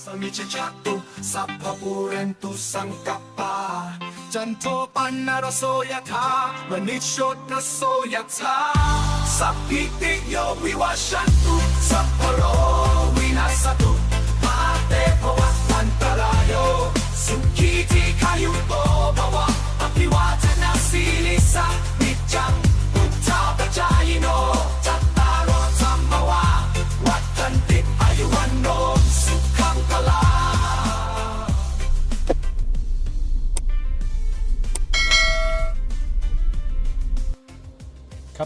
สัมิชจัตุสัพพปูเรนตุสังกัปปาจันโทปันนารโสยธามณิชดนโสยธาสัพพิติโยวิวัชันตุสัพพโรวินาสตุมาเตภวัตันตรายโยสุขีทีขายุโตภวะอภิวาทนาสีลิสา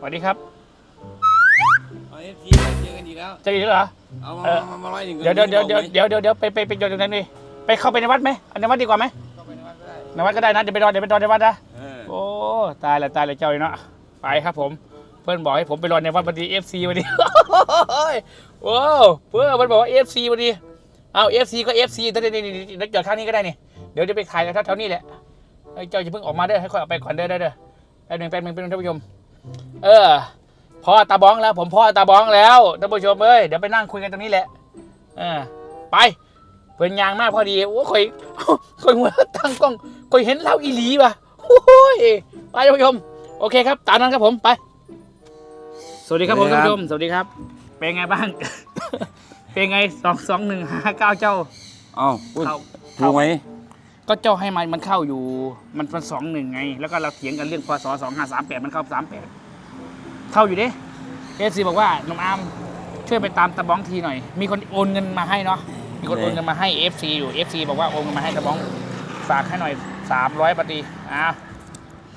สวัสดีครับเอาเอฟซีเจอกันอีกแล้ว จะดีเหรอ เอามาเออ มามาร้อยหนึ่งเดี๋ยวเดี๋ยวเดี๋ยวเดี๋ยวเดี๋ยวเดี๋ยวเดี๋ยวไปไปไปจอดตรงนั้นดิไปเข้าไปในวัดไหมอันในวัดดีกว่าไหมเข้าไปในวัดก็ได้ในวัดก็ได้นะเดี๋ยวไปนอนเดี๋ยวไปนอนในวัดนะเออโอ้ตายละตายละเจ้าอีเนาะไปครับผม เพื่อนบอกให้ผมไปรอนในวัดพอดีเอฟซีพอดีโอ้เพื่อนมันบอกว่าเอฟซีพอดีเอาเอฟซีก็เอฟซีตอนนี้นี่นี่นี่จอดข้างนี้ก็ได้นี่เดี๋ยวจะไปถ่ายกันแถวๆนี้แหละไอ้เจ้าจะเพิ่งออกมาเด้อให้ค่อยออกไปก่อนเด้อเด้อเด้อแป๊บหนึงแป๊บหนึงแป๊บหนึงท่านผู้ชม เออพ่อตาบ้องแล้ว ผมพ่อตาบ้องแล้วท่านผู้ชมเอ้ยเดี๋ยวไปนั่งคุยกันตรงนี้แหละเออไปเพิ่นยางมากพอดีโอ้ข่อยข่อยหัวตั้งกล้องข่อยเห็นเล่าอีหลีว่ะโอ้ยไปท่านผู้ชมโอเคครับตามนั้นครับผมไป สวัสดีครับผมท่านผู้ชมสวัสดีครับ เป็นไงบ้าง เป็นไงสองสองหนึ่งห้าเก้าเจ้าเอาพูดเข้าถูกไหม ก็เจ้าให้มันมันเข้าอยู่มันเป็นสองหนึ่งไง แล้วก็เราเถียงกันเรื่องพศสองห้าสามแปดมันเข้าสามแปดเข้าอยู่เด้เอซีบอกว่าน้องอาร์มช่วยไปตามตะบ้องทีหน่อย มีคนโอนเงินมาให้เนาะมีคนโอนเงินมาให้ FC อยู่ FC บอกว่าโอนเงินมาให้ตะบ้องฝากให้หน่อยสามร้อยปฏิอ้าว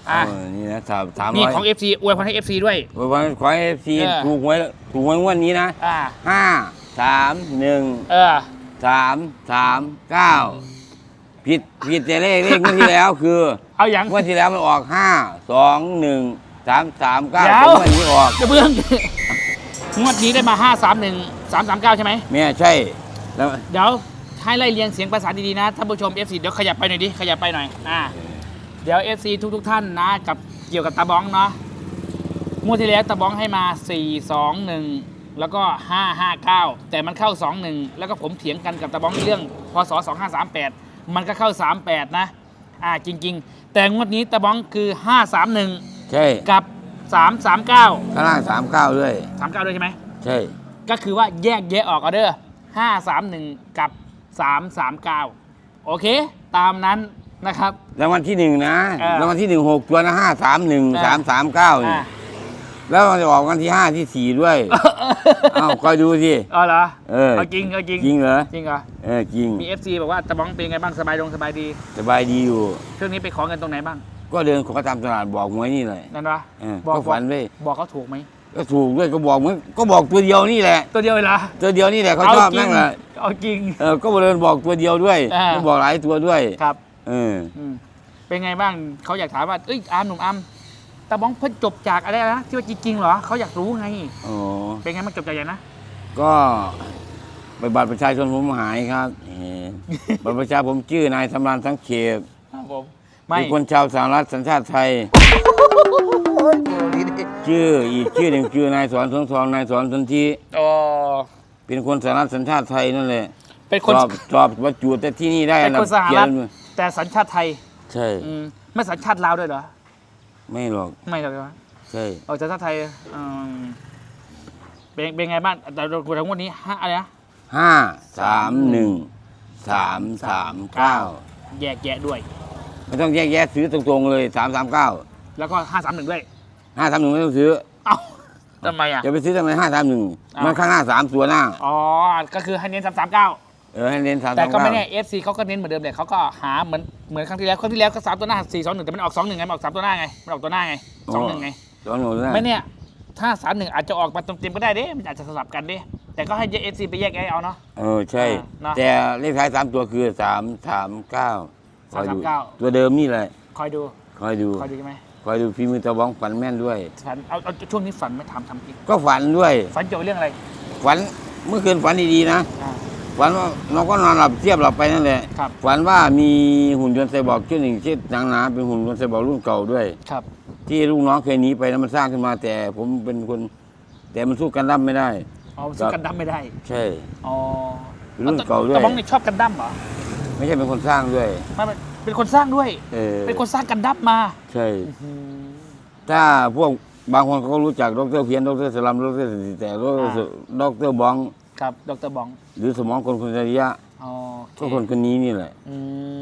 อะเออนี่นะสามสามนี่ร้อยของ FC อวยพรให้ FC ด้วยวันขอให้เอฟซีเออถูกหวยถูกหวยงวันนี้นะอ่าห้าสามหนึ่งเออสามสามเก้า ผิดผิดแต่เลขเลขงวดที่แล้วคือเอาอย่าง งวดที่แล้วมันออกห้าสองหนึ่งสามสามเก้าเดี๋ยว งวดนี้ออกกระเบื้อง งวดนี้ได้มาห้าสามหนึ่งสามสามเก้าใช่ไหม แม่ใช่แล้วเดี๋ยวให้ไล่เรียงเสียงภาษานดีๆนะท่านผู้ชม FC เดี๋ยวขยับไปหน่อยดิขยับไปหน่อยอ่าเดี๋ยว FC ทุกๆท่านนะกับเกี่ยวกับตาบ้องเนาะงวดที่แล้วตาบ้องให้มา 4 2 1 แล้วก็ 559 แต่มันเข้า 21 แล้วก็ผมเถียงกันกับตาบ้องเรื่องพศ2538 มันก็เข้า 38 นะ อ่าจริง ๆ แต่งวดนี้ตาบ้องคือ 531 ใช่กับ 339 ข้างล่างสามเก้าด้วย 39 ด้วยใช่ไหม ใช่ ก็คือว่าแยกแยะออกเอาเด้อห้าสามหนึ่งกับสามสามเก้าโอเค ตามนั้นนะครับ รางวัลที่หนึ่งนะเออรางวัลที่หนึ่งหกตัวนะห้าสามหนึ่งเออสามสามเก้าอ่า แล้วมันจะออกวันที่ห้าที่สี่ด้วย เอ้าคอยดูสิ อ๋อเหรอเออเอาจริงเอาจริงจริงเหรอ จริงเหรอ เออจริง มี FC บอกว่าตะบ้องเป็นไงบ้างสบายดงสบายดี สบายดีอยู่ ช่วงนี้ไปขอเงินตรงไหนบ้าง ก็เดินขอตามตลาดบอกมวยนี่เลย นั่นวะเออบอกก็ฝันเลยบอกเขาถูกไหม ก็ถูกด้วยก็บอกเหมือนก็บอกตัวเดียวนี่แหละ ตัวเดียวเลยเหรอตัวเดียวนี่แหละเขาชอบจรินั่งงแหละเอาจริง เออก็เดินบอกตัวเดียวด้วยอ่า ไม่บอกหลายตัวด้วย ครับเออ อืมเป็นไงบ้างเขาอยากถามว่าเอ้ยอาร์มหนุ่มอาร์ม ตะบ้องเพิ่งจบจากอะไรนะที่ว่าจริงๆเหรอเขาอยากรู้ไง อ๋อ เป็นไงมันจบจากอย่างนะ ก็ไปบัตรประชาชนผมหายครับเออบัตรประชาผมชื่อนายสำรานทั้งเขตครับผม ไม่เป็นคนชาวสหรัฐสัญชาติไทย ชื่ออีกชื่อหนึ่งชื่อนายสอนสงทองนายสอนสนทีอ๋อเป็นคนสหรัฐสัญชาติไทยนั่นแหละเป็นสคนอบสอบบรรจุแต่ที่นี่ได้เป็นคนสหรัฐเกียติแต่สัญชาติไทยใช่ อืมไม่สัญชาติลาวด้วยเหรอ ไม่หรอก ไม่หรอกเหรอใช่เอาสัญชาติไทยอืมเป็นเป็นไงบ้างแต่เราทั้งวันนี้ห้าอะไรนะ ห้าสามหนึ่งสามสามเก้าแยกแยะด้วย ไม่ต้องแยกแยะซื้อตรงๆเลยสามสามเก้าแล้วก็ห้าสามหนึ่งด้วย ห้าสามหนึ่งไม่ต้องซื้อเอ้าทำไมอะอย่าไปซื้อทำไมห้าสามหนึ่งอ้าวมันข้างหน้าสามตัวหน้า อ๋อ ก็คือให้เน้นสามสามเก้า เออให้เน้นสามแต่สามก็ไม่เก้าแน่เอฟซีเขาก็เน้นเหมือนเดิมเลยเขาก็หาเหมือนเหมือนครั้งที่แล้วครั้งที่แล้วก็สามตัวหน้าสี่สองหนึ่งแต่มันออกสองหนึ่งไงมันออกสามตัวหน้าไงมันออกตัวหน้าไงสองหนึ่งไงสองหนึ่งนะไม่เนี่ยถ้าสามหนึ่งอาจจะออกมาเต็มๆก็ได้เด้มันอาจจะสลับกันเด้แต่ก็ให้เอฟซีไปแยกไอ้เอาเนาะเออใช่อ่าเนอะแต่เลขท้ายสามตัวคือสามสามเก้าคอยดู339ตัวเดิมนี่แหละคอยดูคอยดูคอยดูใช่ไหมคอยดูฝีมือตะบ้องฝันแม่นด้วยฝันเอาเอาช่วงนี้ฝันไม่ทำทำอีกก็ฝันด้วย ฝันเกี่ยวกับเรื่องอะไร ฝันเมื่อคืนฝันดีๆนะอ่า ฝันว่าเราก็นอนหลับเทียบหลับไปนั่นแหละครับ ฝันว่ามีหุ่นยนต์ไซบอร์กชื่อหนึ่งชื่อหนังหนาเป็นหุ่นยนต์ไซบอร์กรุ่นเก่าด้วย ครับ ที่ลูกน้องเคยหนีไปแล้วมันสร้างขึ้นมาแต่ ผมเป็นคน แต่มันสู้กันดั้มไม่ได้ เอาสู้กันดั้มไม่ได้ ใช่ อ๋อรุ่นเก่าด้วยตะบ้องนี่ชอบกันดั้มเหรอ ไม่ใช่เป็นคนสร้างด้วยไม่ไม่เป็นคนสร้างด้วย เออ เป็นคนสร้างกันดั้มมา ใช่ ถ้าพวกบางคนเขาก็รู้จักดรเพียนดรสลัมดรสติแต่ดรอ่าดรบ้อง ครับดรบองหรือสมองคนคนจริยะอ๋อโอเคก็คนคนนี้นี่แหละ อื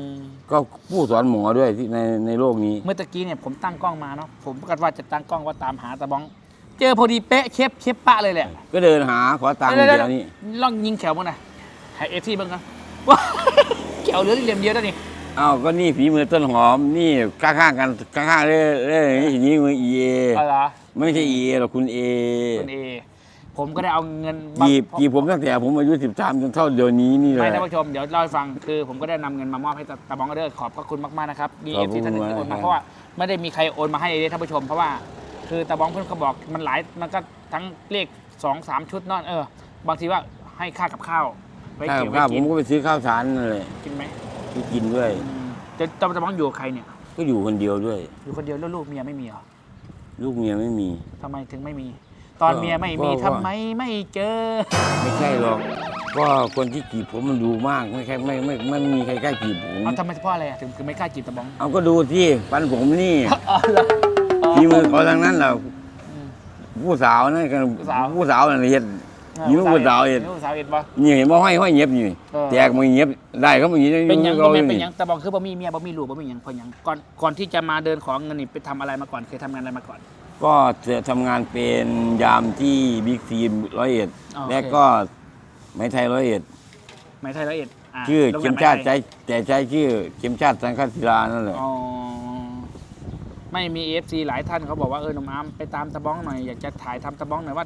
มก็ผู้สอนหมอด้วยที่ในในโลกนี้ เมื่อตะกี้เนี่ยผมตั้งกล้องมาเนาะผมก็ว่าจะตั้งกล้องว่าตามหาตะบ้อง เจอพอดีเป๊ะเชฟเชฟปะเลยแหละก็เดินหาขอตังค์เดี๋ยวเดีเดี๋ยยววนี่ลองยิงแขวมั้งนะให้เอฟซีบ้างกันว้าแขวเหลือเหลี่ยมเดียวแล้วนี่อ้าวก็นี่ฝีมือต้นหอมนี่ข้างๆกันข้างๆเรื่อยๆนี่มือเอเอาเหรอไม่ใช่เอหรอกคุณเอ คุณเอ ผมก็ได้เอาเงินจีบจีบผมตั้งแต่ผมอายุสิบสามจนเท่าเดี๋ยวนี้นี่เลไม่ยท่านผู้ชมเดี๋ยวเล่าให้ฟังคือ ผมก็ได้นำเงินมามอบให้ตาตาบองก็เดอร์ขอบพระคุณมากๆนะครับดีขเออบฟคุซีณท่านหนึ่งที่โอนมากมาครับเพราะว่าไม่ได้มีใครโอนมาให้เลยท่านผู้ชมเพราะว่าคือตาบองเพื่อนเขาบอกมันหลายมันก็ทั้งเลขสองสามชุดเนอนเออบางทีว่าให้ค่ากับข้าวไว้ข้าวเก็บไว้ข้าวผกินมก็ไปซื้อข้าวสารนั่นแหละกินไหมที่กินด้วยอืมจะตาตาบองอยู่กับใครเนี่ยก็อยู่คนเดียวด้วย อยู่คนเดียวแล้วลูกเมียไม่มีเหรอลูกเมียไม่มีทำไมถึงไม่มี ตอนก็เมียไม่มีก็ทำไมไม่เจอ ไม่ใช่หรอกก็คนที่จีบผมมันดูมากไม่ใช่ไม่ไม่ไม่ไม่มีใครกล้าจีบผมเอาทำไมเพราะอะไรอะถึงถึงไม่กล้าจีบตาบองเอาก็ดูที่ฟันผมนี่อ๋อเหรออ๋อ ฝีมือเขาทั้งนั้นแหละอืมผู้สาวนั่นกันผู้สาว ผู้สาวนั่นเห็นยิ้มผู้สาวเห็น ยิ้มผู้สาวเห็นปะ นี่เห็นว่าห้อยห้อยเงียบอยู่เออ แจกมือเงียบได้ก็มือเงียบเป็นหยังเราบ่อแม่นยู่เป็นนี่หยังแต่บอกคือบ่มีเมียบ่มีลูกบ่มีหยังเพราะหยังก่อนก่อนที่จะมาเดินขอเงินนี่ไปทำอะไรมาก่อนเคยทำงานอะไรมาก่อน ก็จะทำงานเป็นยามที่บิ๊กซีร้อยเอ็ดอ๋อโอเค และก็ไม้ไทยร้อยเอ็ดไม่ไทยละเอียดะชื่อโรงแรเข็มชาติใจแต่ใช้ชื่อเข็มชาติสังฆศิลานั่นแหละ อ๋อไม่มี FC หลายท่านเขาบอกว่าเออหนุ่มอาร์มไปตามตะบ้องหน่อยอยากจะถ่ายทำตะบ้องหน่อยว่า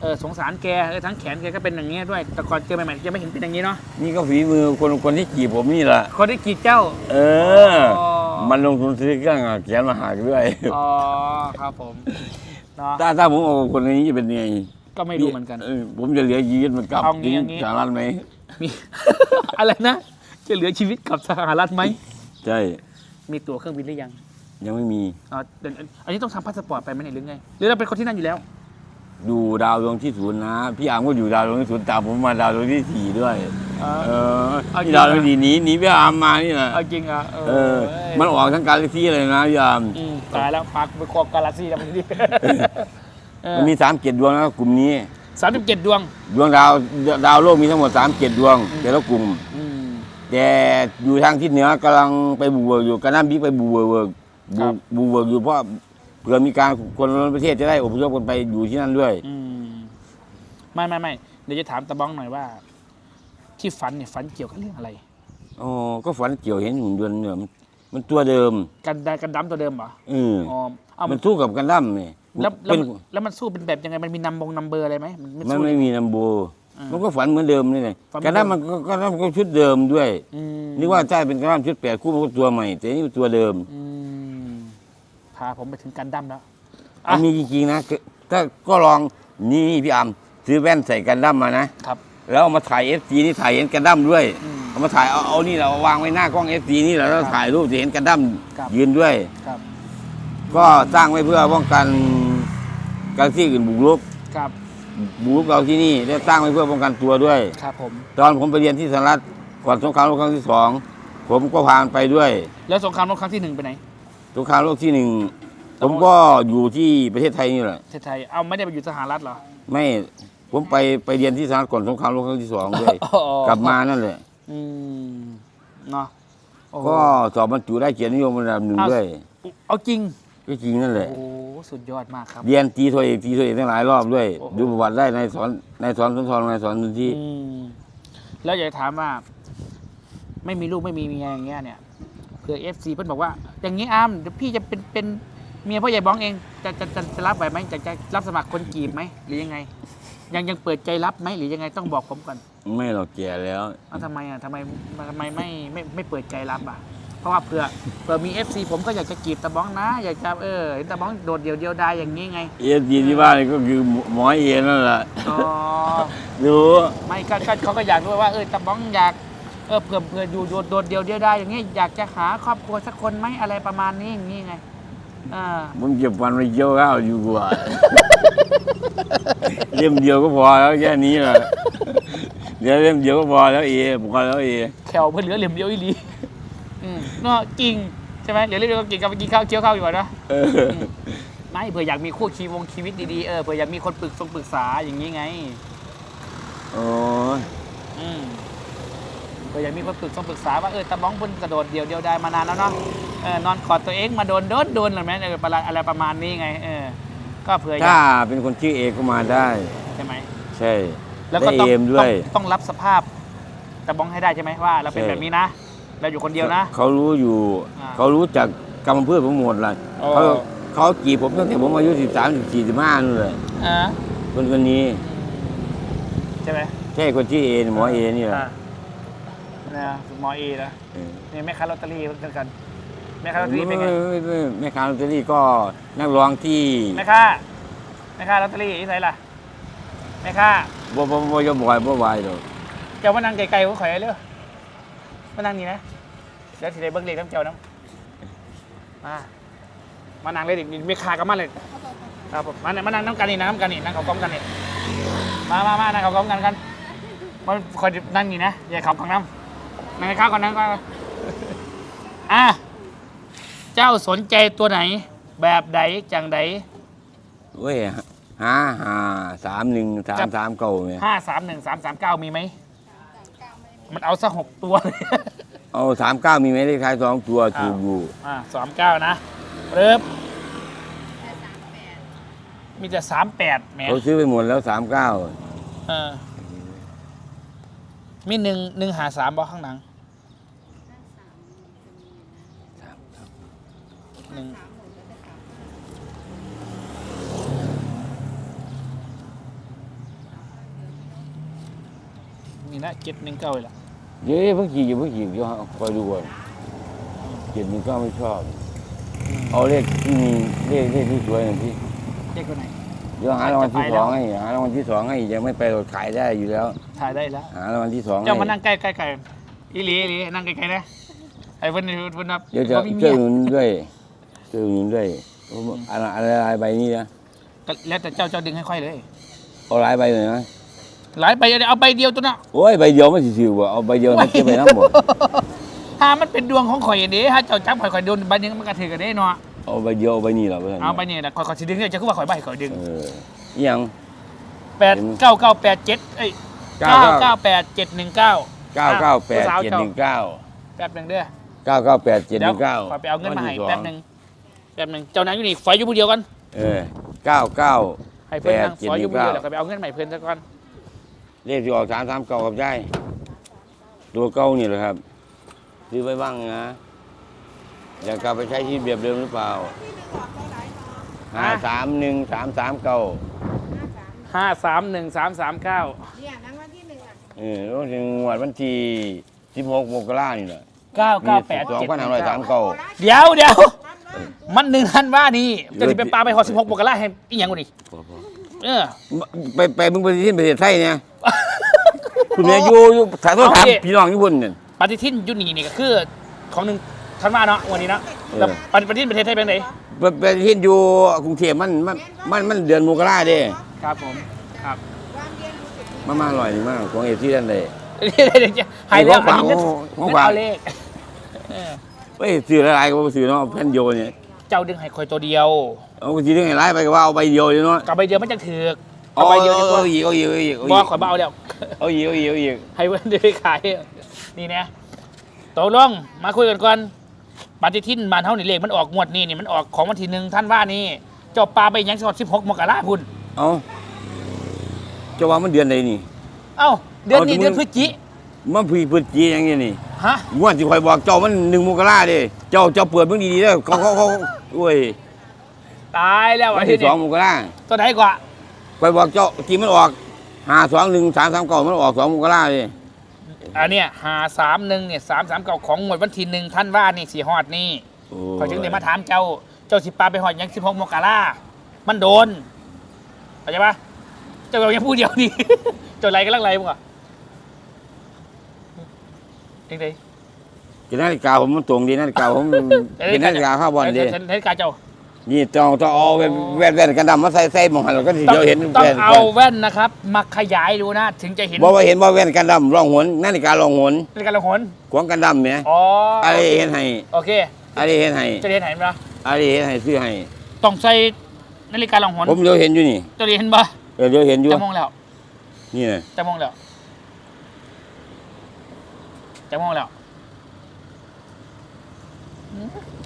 เออสงสารแกเออทั้งแขนแกก็เป็นอย่างเงี้ยด้วยแต่ก่อนเจอใหม่ๆจะไม่เห็นเป็นอย่างนี้เนาะนี่ก็ฝีมือคนคนที่จีบผมนี่แหละคนที่กีดเจ้าเอออ๋อ มันลงทุนซื้อเครื่องเขียนมาหักด้วยอ๋อครับผมเนาะถ้าถ้าผมเอาคนนี้จะเป็นไงก็ไม่รู้เหมือนกัน ผมจะเหลือชีวิตมันกลับเอางี้ถึงเอางี้สหรัฐไหมมี อะไรนะ จะเหลือชีวิตกับสหรัฐไหม ใช่มีตั๋วเครื่องบินหรือยังยังไม่มีอ๋อเดี๋ยวอันนี้ต้องทำพาสปอร์ตไปไหมเนี่ยหรือไง หรือเราเป็นคนที่นั่นอยู่แล้ว ดูดาวดวงที่ศูนย์นะพี่อามก็อยู่ดาวดวงที่ศูนย์ตามผมมาดาวดวงที่สี่ด้วย เออ เอาจริง นี่ดาวดวงที่หนีหนีพี่อามมานี่แหละเอาจริงอะเออเออ มันออกทั้งกาแล็กซี่เลยนะพี่อามอืมตายแล้วปักไปครอบกาแล็กซี่แล้วมันดิมันมีสามเจ็ดดวงนะกลุ่มนี้สามสิบเจ็ดดวง ดวงดาวดาวโลกมีทั้งหมดสามเจ็ดดวงแต่ละกลุ่ม อืม แต่อยู่ทางทิศเหนือกำลังไปบูเวิร์กอยู่กระน้ำบิ๊กไปบูเวิร์กครับ บูเวิร์กอยู่เพราะ เผื่อมีการคนในประเทศจะได้อพยพกันไปอยู่ที่นั่นด้วย อืมไม่ไม่ไม่เดี๋ยวจะถามตะบ้องหน่อยว่า ที่ฝันเนี่ยฝันเกี่ยวกับเรื่องอะไร อ๋อ ก็ฝันเกี่ยวเห็นหุ่นยนต์เนี่ยมันมันตัวเดิมกันดากันดั้มตัวเดิมเหรอเอออ๋อเอามัมันนสู้กับกันดั้มนี่แล้วแล้วเป็นแล้วมันสู้เป็นแบบยังไงมันมีนัมบงนัมเบอร์อะไรไหมมันมันสู้ ไม่มีนัมโบ อ่ามัมันก็ฝันเหมือนเดิมนี่เลยฝันเหมืกัอนนเดิดั้มม มันก็กันดั้มก็ชุดเดิมด้วย อืมนึกว่าใช่เป็นกันดั้มชุดแปดคู่มันก็ตัวใหม่ แต่นี่เป็นตัวเดิม อืมพาผมไปถึงกันดั้มแล้ว อะมันมีจริงๆนะคือถ้าก็ลองนี่พี่อัมซื้อแว่นใส่กันดั้มมานะ ครับ แล้วเอามาถ่ายเอฟซีนี่ถ่ายเห็นกันดั้มด้วย อืม เอามาถ่ายเอาเอานี่เราวางไว้หน้ากล้องเอฟซีนี่แล้วครับถ่ายรูปจะเห็นกันดั้มครับ ยืนด้วย ครับ ก็สร้างไว้เพื่อป้องกันการที่อื่นบุกรุกครับ บุกรุกเราที่นี่แล้วสร้างไว้เพื่อป้องกันตัวด้วย ครับผม ตอนผมไปเรียนที่สหรัฐก่อนสงครามโลกครั้งที่สองผมก็พาไปด้วย แล้วสงครามโลกครั้งที่หนึ่งไปไหน สงครามโลกที่หนึ่งผมก็อยู่ที่ประเทศไทยนี่แหละประเทศไทยเอาไม่ได้ไปอยู่สหรัฐเหรอ ไม่ผมไปไปเรียนที่สหรัฐก่อนสงครามโลกครั้งที่สองด้วยอ๋อ กลับมานั่นแหละอืมเนาะโอ้โห ก็สอบบรรจุได้เกียรตินิยมระดับหนึ่งเอาด้วยเอาจริง ก็จริงนั่นแหละ โอ้โหสุดยอดมากครับ เรียนตีโทเอกตีโทเอกตั้งหลายรอบด้วย โอ้โห ดูประวัติได้ในสอนในสอนสุนทรในสอนสุนที่อืมแล้วอยากจะถามว่า ไม่มีลูกไม่มีเมียอย่างเงี้ยเนี่ยเผื่อเอฟซีเพิ่นบอกว่า อย่างนี้อามเดี๋ยวพี่จะเป็นเป็นเมียพ่อใหญ่บ้องเองจะจะจะจะรับไหวไหมจะจะรับสมัครคนจีบไหมหรือยังไง ยังยังเปิดใจรับไหมหรือยังไงต้องบอกผมก่อนไม่หรอกแก่แล้ว เอาทำไมอะทำไมทำไมไม่ไม่ไม่เปิดใจรับอะ เพราะว่าเผื่อเผื่อมี FC ผมก็อยากจะจีบตะบ้องนะ อยากจะเออเห็นตะบ้องโดดเดียวเดียวดายอย่างนี้ไงเอฟซีที่บ้านก็คือหมอเอนั่นแหละอ๋อ รู้ ไม่ก็ก็เขาก็อยากด้วยว่าเออตะบ้องอยาก เออเผื่อเผื่ออยู่โดดโดดเดียวเดียวดายอย่างนี้อยากจะหาครอบครัวสักคนไหมอะไรประมาณนี้อย่างนี้ไงอ่าผมเก็บวันไปเกี่ยวข้าวอยู่กว่า เล่มเดียวก็พอแล้วแค่นี้แหละเดี๋ยวเล่มเดียวก็พอแล้วเอพอแล้วเอแขวเพื่อเหลือเหลี่ยมเดียวอีหลีอืมเนาะจริงใช่ไหมเหลือเหลี่ยมเดียวก็กินกับกินข้าวเคี้ยวข้าวอยู่อะเนาะเออไม่เผื่ออยากมีคู่ชีวงชีวิตดีๆเออเผื่ออยากมีคนปรึกษงปรึกษาอย่างนี้ไง โอ้ย อืม เผื่ออยากมีคนปรึกษงปรึกษาว่าเออตะบ้องบนกระโดดเดี่ยวเดียวได้มานานแล้วเนาะเออนอนกอดตัวเองมาโดนโดนโดนหรือไหมเออประมาณอะไรประมาณนี้ไงเออก็เผื่ออยาถ้ากเป็นคนชื่อเอก็มาได้ ใช่ไหมใช่ แล้วก็ได้ต้องเอมด้ต้วองยต้องรับสภาพตะบ้องให้ได้ใช่ไหมว่า เราเป็นใช่ แบบนี้นะเราอยู่คนเดียวนะ เขารู้อยู่ อ่าเขารู้จักกรรมพืชผมหมดเลยอ๋อ เขาเขาจีบผมตั้งแต่ผมอายุสิบสามสิบสี่สิบห้านู่นเลยอ่าคนคนนี้ ใช่ไหม ใช่คนที่อเอหมอเอนี่แหละอ่า นะหมอเอนะเออนี่แม่ค้าลอตเตอรี่เหมือนกันแม่ค้าลอตเตอรี่เป็นไงไม่ไม่ไม่แม่ค้าลอตเตอรี่ก็นักร้องที่แม่ค้าแม่ค้าลอตเตอรี่ที่ไหนล่ะแม่ค้าบ่บ่บ่จะบ่อยบ่ไหวหรอกเจ้ามานั่งไกลๆผมข่อยเร็วมานั่งนี่นะเดี๋ยวสิได้เบิ้งเลขน้ำเจ้าน้ำมามานั่งเลยดิมีคากับมันเลยครับผมมาเนี่ยมานั่งน้ำกันนี่นั่งน้ำกันนี่นั่งเขากล้องกันนี่มามามานั่งเขากล้องกันกันมันคอยนั่งนี่นะอย่าเขากล้องน้ำ นั่งให้ข้าวก่อนนั่งก่อนอะ เจ้าสนใจตัวไหน แบบใดจังใดเว้ยหาหาสามหนึ่งสามสามเก้าเนี่ยห้าสามหนึ่งสามสามเก้ามีไหม มันเอาสักหกตัวเลยเอาสามเก้ามีไหมเลขท้ายสองตัวถูกอยู่อ่าสามเก้านะเริ่มมีแต่สามแปดแหมเขาซื้อไปหมดแล้วสามเก้าเออมีหนึ่งหนึ่งหาสามบอข้างหลัง หนึ่งนี่นะเจ็ดหนึ่งเก้าเลยล่ะเดี๋ยวเพิ่งขี่อยู่เพิ่งขี่เดี๋ยวคอยดูก่อนเจ็ดหนึ่งเก้าไม่ชอบ เอาเลขที่มีเลขเลขที่สวยหน่อยพี่เด็กคนไหนเดี๋ยวหารางวัลที่จะไปสแล้อวงให้หารางวัลที่สองให้ยังไม่ไปรถขายได้อยู่แล้วถ่ายได้แล้วหารางวัลที่สองให้เจ้ามานั่งใกล้ใกล้ใกล้อีหลีอีหลีนั่งใกล้ๆนะไอ้เพิ่นเพิ่นนับเดี๋ยวจะบ่มีช่วยเมีหยนุนด้วย ช่วยหนุนด้วยอะไรอะไรอะไรใบนี้นะก็แล้วแต่เจ้าเจ้าดึงให้ค่อยเลยเอาหลายใบหน่อยนะหลายใบเดี๋ยวเอาใบเดียวตัวน่ะโอ้ยใบเดียวไม่สิสิวบ่เอาใบเดียวนะเก็บไปน้ำหมดถ้ามันเป็นดวงของข่อยอย่างนี้ถ้าเจ้าจับข่อยข่อยโดนใบหนึงมันก็ถือกันได้เนาะเอาใบเดียวเอาใบนี้เหรอเพื่อนเอาใบนี้นะข่อยข่อยสิดึงเนี่ยจะคือว่าข่อยใบข่อยดึงเอออิหยังแปดเก้าเก้าแปดเจ็ดเอ้ยเก้าเก้าเก้าเก้าแปดเจ็ดหนึ่งเก้าเก้าเก้าแปดเจ็ดหนึ่งเก้าแป๊บหนึ่งเด้อเก้าเก้าแปดเจ็ดหเดี๋ยวนึ่งเก้าข่อยไปเอาเงินมาให้แป๊บหนึ่ง แป๊บหนึ่งเจ้านายอยู่นี่ฝอยอยู่ผู้เดียวกันเออเก้าเก้า ให้เพื่อนนั่งแปดเจ็ดฝอยอยู่หนึ่ผู้งเดียวเก้า แล้วข่อยไปเอาเงินใหม่เพื่อนซะก่อนเลขที่ออกสามสามเก้ากับยายตัวเก้านี่แหละครับซื้อไว้บ้างนะอยากกลับไปใช้ชีวิตแบบเดิมหรือเปล่าห้าสามหนึ่งสามสามเก้าห้าสามหนึ่งสามสามเก้าเนี่ยรางวัลที่หนึ่งอะเออแล้วถึงวันวันที่สิบหกมกรานี่แหละเก้ามีเก้าแปดสองเจ็ดพันห้าร้อยสามเก้าเดี๋ยวเดี๋ยวท่านว่า มันหนึ่งท่านว่านี่จะสิเป็นปลาไปขอสิบหกบวกกันล่าให้อีหยังกูดิเออ ไปไปมึงไปที่ประเทศไทยเนี่ยคุณแม่อยู่อยู่ถามโทษถามโอเค พี่น้องอยู่บนเนี่ยปฏิทินยุนีนี่ก็คือของหนึ่งท่านว่าเนาะวันนี้เนาะเออแล้วปฏิปฏิทินประเทศไทยเป็นไงไปไปที่อยู่กรุงเทพมันมันมันมันเดือนมกราเด้ครับผมครับความเรียนรู้สึกมามาอร่อยนี่มากของเอฟที่นั่นเลยหายแล้วของฝากอันนี้ของเงินฝาก เอาเลขเออ เฮ้ยซื้อหลายๆก็บ่ซื้อเนาะแผ่นโยเนี่ยเจ้าดึงให้คอยตัวเดียวเอาสิได้ให้หลายไปก็ว่าเอาใบเดียวอยู่เนาะกับใบเดียวมันจะถือกเอาเอาใบเดียวดีกเอาว่าอีกเอาอีกเอาอีกเอาบออีกกข่อยบ่เอาแล้วเอาอีกเอาอีกเอาอีกให้เพื่อนได้ขายนี่นะตกลงมาคุยกันก่อนปฏิทินบ้านเฮานี่เลขมันออกงวดนี้นี่มันออกของวันที่หนึ่งท่านว่านี่เจ้าปลาไปหยังสอดสิบหกมกราพุ่นเอาจะว่ามันเดือนใดนี่เอ้าเดือนนี้เอาที่มึงเดือนพฤศจิ มันพฤพฤศจิอย่างนี้นี่ฮะงวดที่ข่อยบอกเจ้ามันหนึ่งมกราเด้เจ้าเจ้าเปิดเบิ่งดีๆเด้อเขาเขาเขาโอ้ยตายแล้ววัวันนที่ที่สองมกราตัวไหนกว่าข่อยบอกเจ้าที่มันออกห้าสองหนึ่งสามสามเก้ามันออกสองมกราเลยอันเนี้ยหาสามหนึ่งเนี่ยสามสามเก่าของหมวดวันที่หนึ่งท่านว่านี่สี่ฮอดนี่โอ้ขอยจึงได้มาถามเจ้าเจ้าสิปาไปหอดยังสิบหกมกรามันโดนเข้าใจปะเจ้าเรายังพูดเดียวดิเจ้าไรกันลังไรมึงอะ เองไดกินนาฬิกาผมมันตรงดีนาฬิกาผมกินนาฬิกาข้าวบอลดีนาฬิกาเจ้านี่ต้องต้องเอาแว่นแว่นแว่นกันดำมาใส่ใส่หมองหันแล้วก็สิต้องเดี๋ยวเห็นต้องแว่นเอาแว่นนะครับมาขยายดูนะถึงจะเห็นบอกว่าเห็นว่าแว่นกันดำรองหนนาฬิการองหนนาฬิกาละหนขวางกันดำเนี่ยอ๋ออะไรเห็นให้โอเคอะไรเห็นให้จะเรียนเห็นปะอะไรเห็นให้ซื้อให้ต้องใส่นาฬิกาละหนผมเดี๋ยวเห็นอยู่นี่เจะเรียนเห็นปะเออเดี๋ยวเห็นอยู่จะมองแล้วนี่นะจะมองแล้ว จะมองแล้ว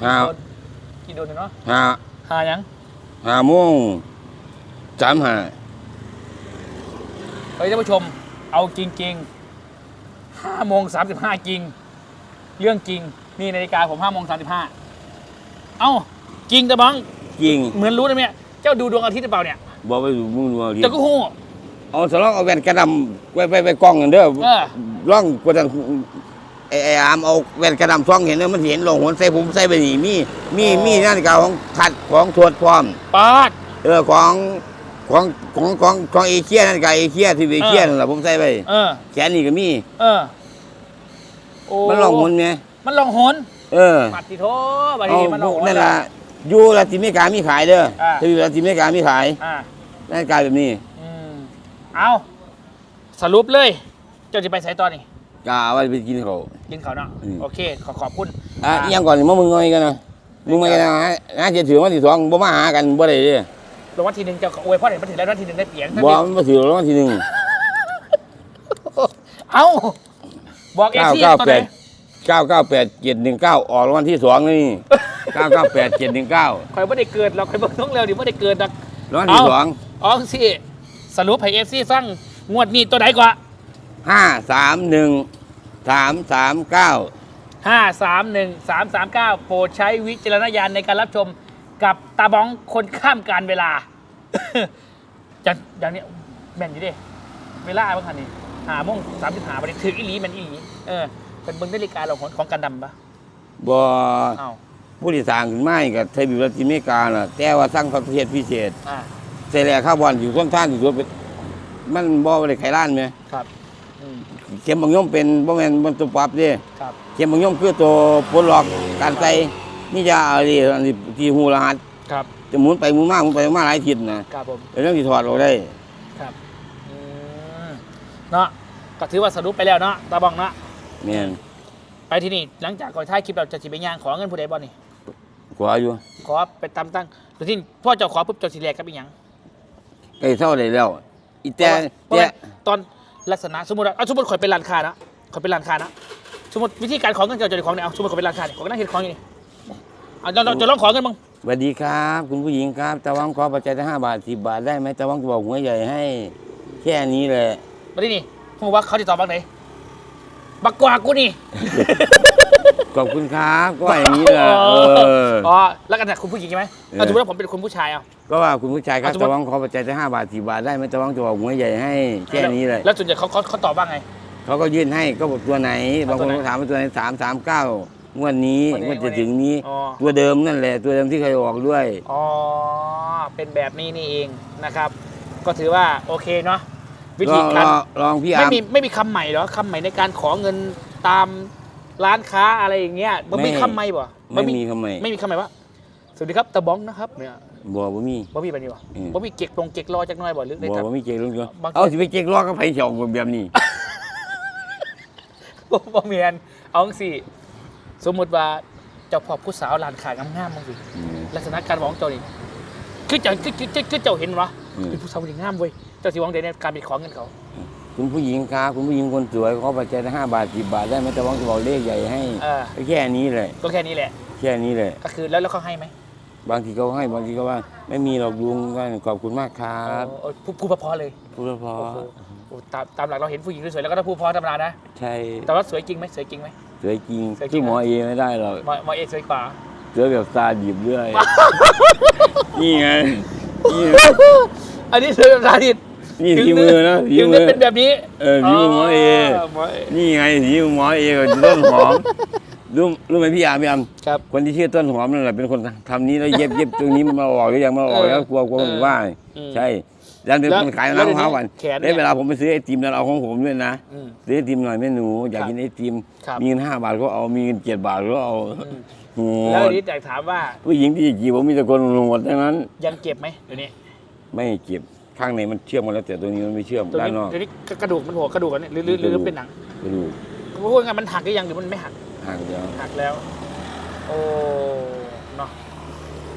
ห้ากี่โดนเนาะห้าหายังห้าโมงสามห้าเฮ้ยท่านผู้ชม เอาจริงๆห้าโมงสามสิบห้าจริง เรื่องจริง นี่นาฬิกาผมห้าโมงสามสิบห้าเอ้าจริงแต่บังจริง เหมือนรู้นะเนี่ยเจ้าดูดวงอาทิตย์หรือเปล่าเนี่ยบอกไปดูมึงดูเอาดิเจ้าก็หู้เอาสลองเอาแว่นกันดำไว้ไปไปกล้องกันเด้อเออร่องกว่าจะไอ้ ไอ้อามเอาแว่นกระดำช่องเห็นแล้วมันเห็นลงหนใส่ผมใส่ไปนี่มีมีมีนาฬิกาของขัดของทวดพร้อมปาดเออของของของของของเอเชียนาฬิกาเอเชียที่เอเชียนั่นแหละผมใส่ไปเออแขนนี่ก็มีเออโอ้มันลองหนไงมันลองหนเออปัดติโถบัดเอานี้มันลองหนนั่นล่ะอยู่ลาตินอเมริกามีขายเด้ออ่าที่ลาตินอเมริกามีขายอ่านาฬิกาแบบนี้อืมเอาสรุปเลยเจ้าจะไปใส่ตอนนี้กาเอาไว้ไปกินเขาวกินเขาวเนาะอืม โอเค ขอขอบคุณอะอิหยังก่อนมามึงงอยกันนะมึงมากันนะฮะน่าจะถือวันที่สองบ่มาหากันบ่ได้เด้อรางวัลที่หนึ่งเจ้าก็อวยพ่อเห็นมาถึงแล้วรางวัลที่หนึ่งได้เปลี่ยนบ่มันมาถือรางวัลที่หนึ่งเอาบอกเอเก้าซี่เก้าตอนแปไหนดเก้าเก้าแปดเจ็ดหนึ่งเก้าออกรางวัลที่สองนี่เก้าเก้าแปดเจ็ดหนึ่งเก้าคอยไม่ได้เกิดเราคอยเบิ่งน้องเร็วดิไม่ได้เกิดดัก รางวัลที่สองอ๋อสิสรุปให้เอฟซีฟังงวดนี้ตัวไหนกว่าห้าสามหนึ่ง สามสามเก้าห้าสามหนึ่งสามสามเก้าโปรดใช้วิจารณญาณในการรับชมกับตาบ้องคนข้ามการเวลา อย่างอย่างเนี้ยแม่นอยู่ดิเวลาบางคันนี่หาโมงสามสิบหาไปถึงอีหลีแมันอีหลีเออเป็นเบิ้งนาฬิกาเราของของกันดำปะบ่อ้าวผู้ที่สร้างขึ้นมากับไทยบิวรัติเมกาน่ะ แต่ว่าสร้างประเทศพิเศษอ่าใส่แหล่ข้าวบอลอยู่ต้นท่านอยู่ตัวเป็นมันบ่ได้ไขล้านไหมครับอืม เข็มบางย่อมเป็นบ่แม่นมันตัวปรับเด้ครับเข็มบางย่อมคือตัวปลดล็อกการใส่นี่จะอะไรอันนี้ที่หูรหัสครับจะหมุนไปหมุนมาหมุนไปหมุนมาหลายทิศนะครับผมเรื่องที่ถอดออกได้ครับอืมเนาะก็ถือว่าสรุปไปแล้วเนาะตาบ้องเนาะแม่นไปที่นี่หลังจากก่อนท้ายคลิปเราจะสิไปย่างขอเงินผู้ใดบ่นี่ขวาอยู่ขอไปตามตั้งแตัวที่พ่อเจ้าขอปุ๊บเจ้าสิแลกกับอีหยังใกล้เท่าได้แล้วอีแต่เพราะแต่ว่าตอน ลักษณะสมมติว่าเอาสมมติข่อยเป็นร้านค้านะข่อยเป็นร้านค้านะสมมติวิธีการขอเงินเจ้าจะได้ของเนี่ยเอาสมมติข่อยเป็นร้านค้าเนี่ยข่อยก็นั่งเห็นของอยู่นี่เอาเราเราจะลองขอเงินมึงสวัสดีครับ คุณผู้หญิงครับตะวังขอปัจจัยห้าบาทสิบบาทได้ไหมตะวังจะบอกหัวใหญ่ให้ แค่นี้แหละมาที่นี่ผมว่าเขาติดต่อบ้างไหนบักกว่ากูนี่ ขอบคุณครับก็อย่างนี้แหละเออ อ๋อแล้วกันแต่คุณผู้หญิงใช่ไหมเออ เอาสมมติว่าผมเป็นคุณผู้ชายเอา ก็ว่าคุณผู้ชายครับเอาสมมุติ ตะวังขอปัจจัยห้าบาทสิบบาทได้ไหมตะวังจะบอกหัวใหญ่ให้แค่นี้เลยแล้วส่วนใหญ่เขาเขาเขาตอบว่าไง เขาก็ยื่นให้ก็บอกตัวไหนบางคนตัวไหนก็ถามว่าตัวไหนสามสามเก้างวดนี้งวดนี้งวดจะถึงนี้ อ๋อ ตัวเดิมนั่นแหละ ตัวเดิมที่เคยออกด้วย อ๋อ เป็นแบบนี้นี่เองนะครับ ก็ถือว่าโอเคเนาะวิลธีองการลองลองพี่อาไม่ร์มมีไม่มีคำใหม่เหรอคำใหม่ในการขอเงินตาม ร้านค้าอะไรอย่างเงี้ยมันไม่ไม่คำใหม่บ่ไม่มีทำไมไม่มีคำใหม่ว่าสวัสดีครับตะบ้องนะครับเนี่ยบัวบ่มีบ่มีแบบนี้บ่อืมบ่มีเก๊กลงเก๊กรอจักหน้อยบ่หรือได้บัวครับบ่มีเจ๊กลุงจ้ะบางทีเอาสิไปเจ๊กลอกก็ไผเฉาแบบนี้บ่บ่เมียนเอาจังสิสมมุติว่าเจ้าพ่อผู้สาวร้านขายงามๆมึงสิลักษณะการมองเจ้านี่คือเจ้าคือคือคือคือเจ้าเห็นวะอืมเป็นผู้สาวที่งามเว้ยเจ้าสิหวังใดในการไปขอเงินเขา คุณผู้หญิงครับคุณผู้หญิงคนสวยขอปัจจัยห้าบาทสิบบาทได้ไหมตะวังจะบอกเลขใหญ่ให้เออแค่นี้เลย ก็แค่นี้แหละ แค่นี้เลย ก็คือแล้วแล้วเขาให้ไหมบางทีเขาให้บางทีก็ว่า ไม่มีหรอกลุงก็ขอบคุณมากครับโอ้พูดพูดเพอๆเลยพูดเพอโอ้โหโอ้ตามตามหลักเราเห็นผู้หญิงสวยๆแล้วก็ต้องพูดเพอธรรมดานะใช่แต่ว่าสวยจริงไหมสวยจริงไหมสวยจริงสวยจริงที่หมอเอไม่ได้หรอกหมอหมอเอกสวยกว่าสวยแบบตาดิบด้วยนี่ไงนี่ไงอันนี้สวยแบบสาธิต นี่ฝีมือนะฝีถึงมืได้อ เป็นแบบนี้เออฝีมือหมอเอ หมอเอนี่ไงสีหมอเอกับต้นหอมรู้รู้ไหมพี่ยามพี่ยามครับ คนที่ชื่อต้นหอมนั่นแหละเป็นคนทำนี้แล้วเย็บเย็บตรงนี้มันมาออกหรือยังมาออกแล้วกลัวกลัวผมว่าอืมใช่ยันเป็นแล้วคนขายแล้วน้ำมะพร้าวหวานแขนเนี่ยได้เวลาผมไปซื้อไอติมแล้วเอาของผมด้วยนะ อืม ซื้อไอติมหน่อยแม่หนูอยากครับกินไอติม ครับ มีเงินห้าบาทก็เอามีเงินเจ็ดบาทก็เอาโอ้แล้วทีนี้อยากถามว่าผู้หญิงที่จีบผมมีแต่คนหนวดทั้งนั้น ยังเก็บไหมเดี๋ยวนี้ไม่เก็บ ข้างในมันเชื่อมกันแล้วแต่ตัวนี้มันไม่เชื่อมตัวด้านนี้นอกเดี๋ยวนี้กระดูกมันหัวกระดูกอันนี้หรือหรือหรือหรือเป็นหนังกระดูกพูดง่ายๆมันหักหรือยังหรือมันไม่หัก ห่างเดียวหักแล้ว โอ้เนาะ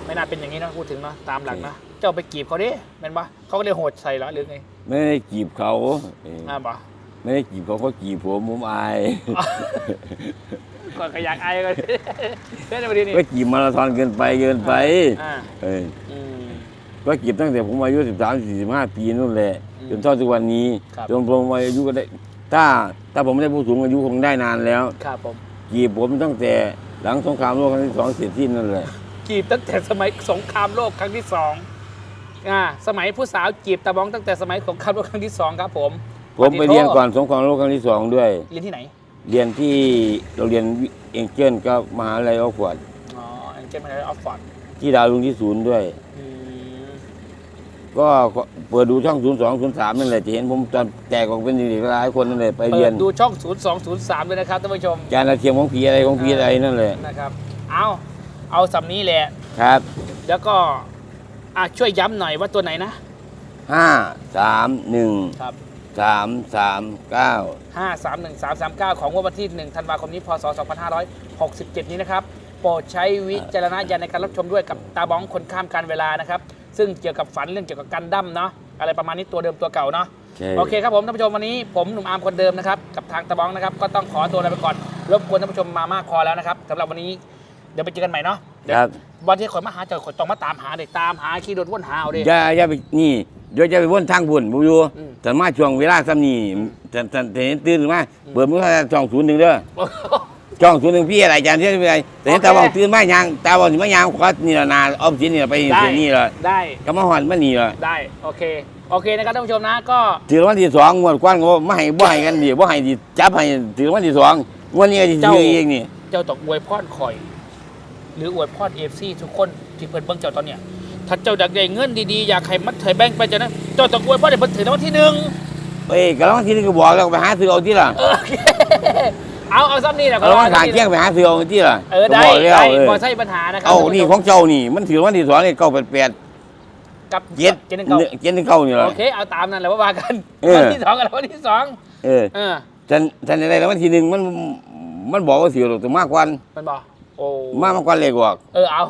ไม่น่าเป็นอย่างนี้เนาะพูดถึงเนาะตามหลักนะเจ้าไปกีบเขาดิเป็นปะเขาก็เลยโหดใส่เหรอหรือไงไม่ได้จีบเขาเอออ่าปะไม่ได้จีบเขาเขาจีบผมผมอายก่อนขยักไอ้ก็เล่นในประเด็นนี้ก็จีบมาราธอนเกินไปเกินไปอ่าเอออืม ก็จีบตั้งแต่ผมอายุ 13 45 ปีนู่นแหละอืมจนเท่าทุกวันนี้ครับ จนผมอายุก็ได้ ถ้าถ้าผมไม่ได้ผู้สูงอายุคงได้นานแล้วครับผมจีบผมตั้งแต่หลังสงครามโลกครั้งที่สองเสร็จสิ้นนั่นแหละ จีบตั้งแต่สมัยสงครามโลกครั้งที่สองอ่าสมัยผู้สาวจีบตะบองตั้งแต่สมัยสงครามโลกครั้งที่สองครับผมผมไปเรียนก่อนสงครามโลกครั้งที่สองด้วย เรียนที่ไหนเรียนที่โรงเรียนเอ็งเจิลกับมหาลัยออกฟอร์ดอ๋อแองเจลมาออฟฟอร์ดที่ดาวลุงที่ศูนย์ด้วย อืม ก็เปิดดูช่อง 0 2 0 3 นั่นแหละจะเห็นผมตอนแตกออกเป็นเด็กๆหลายคนนั่นแหละไปเปิเรียนดดูช่อง 0203ด้วยนะครับท่านผู้ชมจานอาเทียมของผีอะไรของผีอะไรนั่นแหละนะครับ เอาเอาสำนี้แหละครับ แล้วก็อะช่วยย้ำหน่อยว่าตัวไหนนะห้าสามหนึ่งครับสามสามเก้า531339 ของงวดวันที่ 1 ธันวาคมนี้ พศ 2567 นี้นะครับ โปรดใช้วิจารณญาณในการรับชมด้วยกับตาบ้องคนข้ามการเวลานะครับ ซึ่งเกี่ยวกับฝันเรื่องเกี่ยวกับการดั้มเนาะอะไรประมาณนี้ตัวเดิมตัวเก่าเนาะใช่โอเคครับผมท่านผู้ชมวันนี้ผมหนุ่มอาร์มคนเดิมนะครับกับทางตะบ้องนะครับก็ต้องขอตัวลาไปก่อนรบกวนท่านผู้ชมมามากพอแล้วนะครับสำหรับวันนี้เดี๋ยวไปเจอกันใหม่เนาะเดี๋ยวครับวันที่คนมาหาเจอคนต้องมาตามหาเด็ตามหาขี่รถวนหาเอาเด็อย่าอย่าไปนี่เดี๋ยวจะไปวนทางบุญบุยูอืมแต่มาช่วงเวลาซ้ำนี่แต่แต่แต่เห็นตื่นมาเปิดมือช่องศูนย์หนึ่งเด้อ ช่องศูนย์หนึ่งพี่อะไรจานที่อะไรแต่เห็นโอเคตาบอกตื่นมายางตาบอกถึงมายางขอนี่ละนาออมสินนี่ละไปได้เสียนี่ละได้ก็มาหอนมานี่ละได้โอเค โอเคนะครับท่านผู้ชมนะก็ถือรางวันที่สองงวดกว้านก็บ่ไม่ให้บ่ให้กันดิบ่ให้ดิจับให้ถือรางวันที่สองงวันนี้ก็สิถือเองนี่เจ้าตกอวยพรคอย หรืออวยพรเอฟซีทุกคนที่เพิ่นเบิ่งเจ้าตอนเนี้ยถ้าเจ้าอยากได้เงินดีๆอยากให้มัดเถยแบ่งไปเจ้านะเจ้าตกอวยพรให้เพิ่นถือรางวัลที่หนึ่ง เอ้ยก็รางวัลที่นี่ก็บอกแล้วไปหาซื้อเอาที่ล่ะเออโอเค เอาเอาซ้ำนี่แหละเอารางวัลขางเคียงไปหาซื้อเอาที่ล่ะเออได้ก็บอกแล้วได้เออบ่ใช่ปัญหานะครัเอาท่นี่ผู้ชมของเจ้านี่ มันถือรางวันที่สองนี่เก้าแปดแปดกับเจ็ดเจ็ดหนึ่งเก้าเจ็ดหนึ่งเก้านี่ล่ะโอเคเอาตามนั้นแหละว่าว่ากันเออวันที่สองกับวันที่สองเออเออฉันฉันอะไรรางวัลที่หนึ่งมันมันบอกว่าถือหรอกแต่มากกว่ามันบอกโอ้มากกว่าเลยกว่าเออเอา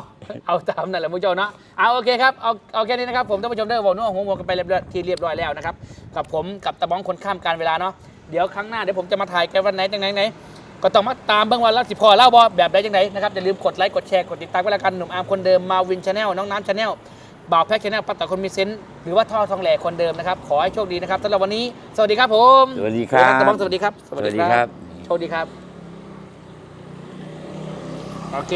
เอาตามนั่นแหละผู้ชมเนาะเอาโอเคครับเอาเอาแค่นี้นะครับผมท่านผู้ชมได้บอกนัวหัวหมวกันไปเรียบร้อยที่เรียบร้อยแล้วนะครับกับผมกับตะบ้องคนข้ามการเวลาเนาะ เดี๋ยวครั้งหน้าเดี๋ยวผมจะมาถ่ายกันวันไหนจังไหนไหนก็ต้องมาตามเบื้องวันแล้วสิพอเล่าบอแบบใดจังไหนนะครับอย่าลืมกดไลค์กดแชร์กดติดตามกันแล้วกันหนุ่มอาร์มคนเดิมมาวินชาแนลน้องน้ำชาแนลบ่าวแพ็กชาแนลปัตตาคนมีเซนต์หรือว่าท่อทองแหล่คนเดิมนะครับขอให้โชคดีนะครับสำหรับวันนี้สวัสดีครับผมสวัสดีครับตะบ้องสวัสดีครับสวัสดีครับโชคดีครับโอเค